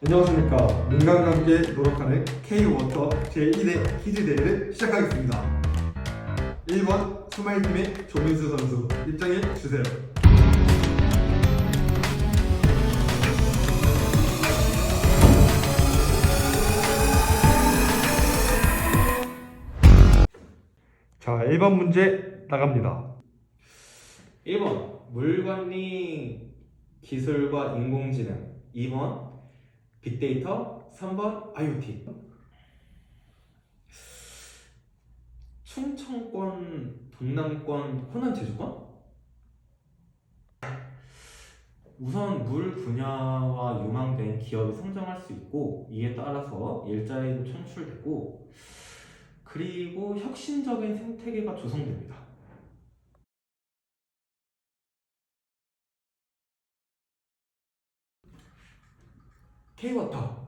안녕하십니까. 민간과 함께 노력하는 K-워터 제1회 키즈대회를 시작하겠습니다. 1번 스마일팀의 조민수 선수 입장해 주세요. 자, 1번 문제 나갑니다. 1번 물관리 기술과 인공지능 2번 빅데이터 3번 IoT 충청권 동남권 호남 제주권 우선 물 분야와 유망된 기업이 성장할 수 있고 이에 따라서 일자리도 창출되고 그리고 혁신적인 생태계가 조성됩니다. K워터